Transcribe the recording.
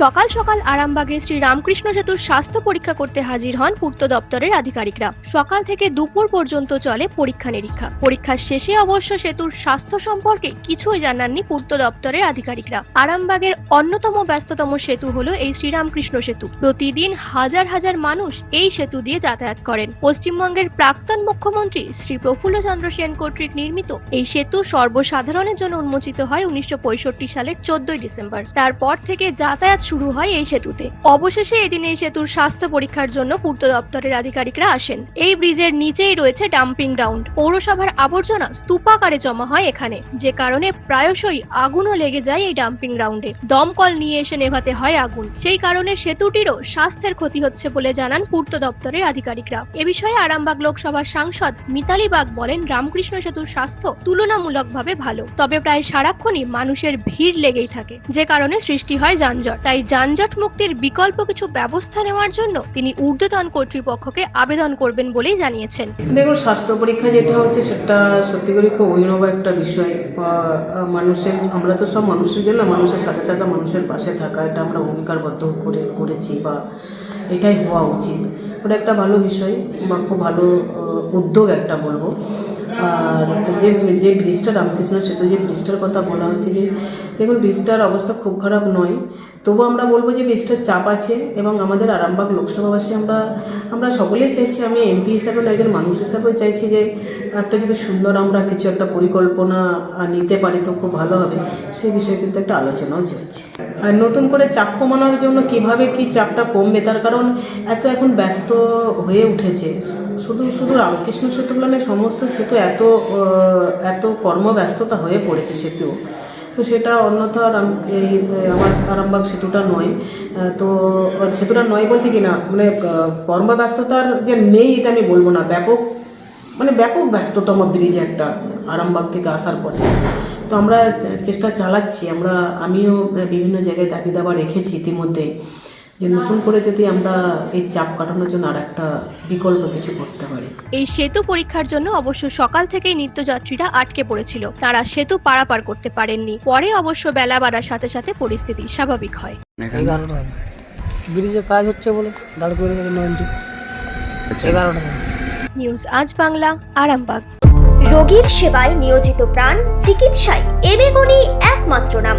সকাল সকাল আরামবাগে শ্রী রামকৃষ্ণ সেতুর স্বাস্থ্য পরীক্ষা করতে হাজির হন পূর্ত দপ্তরের আধিকারিকরা। সকাল থেকে দুপুর পর্যন্ত চলে পরীক্ষা নিরীক্ষা। পরীক্ষার শেষে অবশ্য সেতুর স্বাস্থ্য সম্পর্কে কিছুই জানাননি পূর্ত দপ্তরের আধিকারিকরা। আরামবাগের অন্যতম ব্যস্ততম সেতু হলো এই শ্রীরামকৃষ্ণ সেতু। প্রতিদিন হাজার হাজার মানুষ এই সেতু দিয়ে যাতায়াত করেন। পশ্চিমবঙ্গের প্রাক্তন মুখ্যমন্ত্রী শ্রী প্রফুল্ল চন্দ্র সেন কর্তৃক নির্মিত এই সেতু সর্বসাধারণের জন্য উন্মোচিত হয় উনিশশো পঁয়ষট্টি সালের চোদ্দই ডিসেম্বর। তারপর থেকে যাতায়াত শুরু হয় এই সেতুতে। অবশেষে এদিন এই সেতুর স্বাস্থ্য পরীক্ষার জন্য পূর্ত দপ্তরের আধিকারিকরা আসেন। এই ব্রিজের নিচেই রয়েছে ডাম্পিং গ্রাউন্ড। পৌরসভার আবর্জনা স্তূপাকারে জমা হয় এখানে, যে কারণে প্রায়শই আগুনও লেগে যায় এই ডাম্পিং গ্রাউন্ডে। দমকল নিয়ে এসে নেভাতে হয় আগুন। সেই কারণে সেতুটিরও স্বাস্থ্যের ক্ষতি হচ্ছে বলে জানান পূর্ত দপ্তরের আধিকারিকরা। এ বিষয়ে আরামবাগ লোকসভার সাংসদ মিতালি বাগ বলেন, রামকৃষ্ণ সেতুর স্বাস্থ্য তুলনামূলকভাবে ভালো, তবে প্রায় সারাক্ষণই মানুষের ভিড় লেগেই থাকে, যে কারণে সৃষ্টি হয় যানজট। তাই যানজট মুক্তির বিকল্প কিছু ব্যবস্থা নেওয়ার জন্য তিনি ঊর্ধ্বতন কর্তৃপক্ষকে আবেদন করবেন বলেই জানিয়েছেন। দেখুন, স্বাস্থ্য পরীক্ষা যেটা হচ্ছে, সেটা সত্যি করে খুব অভিনব একটা বিষয়। মানুষের, আমরা তো সব মানুষের জন্য মানুষের সাথে থাকা, মানুষের পাশে থাকা, এটা আমরা অঙ্গীকারবদ্ধ করে, করেছি বা এটাই হওয়া উচিত। ওটা একটা ভালো বিষয় বা খুব ভালো উদ্যোগ একটা বলব। আর যে যে ব্রিজটা রামকৃষ্ণ সেতু, যে ব্রিজটার কথা বলা হচ্ছে যে, দেখুন, ব্রিজটার অবস্থা খুব খারাপ নয়। তবু আমরা বলব যে ব্রিজটার চাপ আছে এবং আমাদের আরামবাগ লোকসভাবাসী আমরা আমরা সকলেই চাইছি, আমি এমপি হিসাবে না, একজন মানুষ হিসাবেও চাইছি যে একটা যদি সুন্দর আমরা কিছু একটা পরিকল্পনা নিতে পারি তো খুব ভালো হবে। সেই বিষয়ে কিন্তু একটা আলোচনাও চলছে। আর নতুন করে চাপ কমানোর জন্য কীভাবে কি চাপটা কমবে, তার কারণ এত এখন ব্যস্ত হয়ে উঠেছে। শুধু শুধু রামকৃষ্ণ সেতু নয়, সমস্ত সেতু এত এত কর্মব্যস্ততা হয়ে পড়েছে সেতু। তো সেটা অন্যথা এই আমার আরামবাগ সেতুটা নয়। তো সেতুটা নয় বলতে কি না মানে কর্মব্যস্ততার যে নেই এটা আমি বলব না ব্যাপক মানে ব্যাপক ব্যস্ততম ব্রিজ একটা আরামবাগ থেকে আসার পথে। তো আমরা চেষ্টা চালাচ্ছি আমরা আমিও বিভিন্ন জায়গায় দাবি দাবা রেখেছি ইতিমধ্যে যে নতুন করে যদি আমরা এই চাপ কাটানোর জন্য আর একটা বিকল্প কিছু করতে পারি। এই সেতু পরীক্ষার জন্য অবশ্য সকাল থেকেই নিত্যযাত্রীরা আটকে পড়েছিল। তারা সেতু পারাপার করতে পারেননি। পরে অবশ্য বেলা বাড়ার সাথে সাথে পরিস্থিতি স্বাভাবিক হয়। এগারোটা ব্রিজে কাজ হচ্ছে বলে দাঁড় করে এগারোটা নিউজ আজ বাংলা আরামবাগ। রোগীর সেবায় নিয়োজিত প্রাণ চিকিৎসায় এবেগুনি একমাত্র নাম।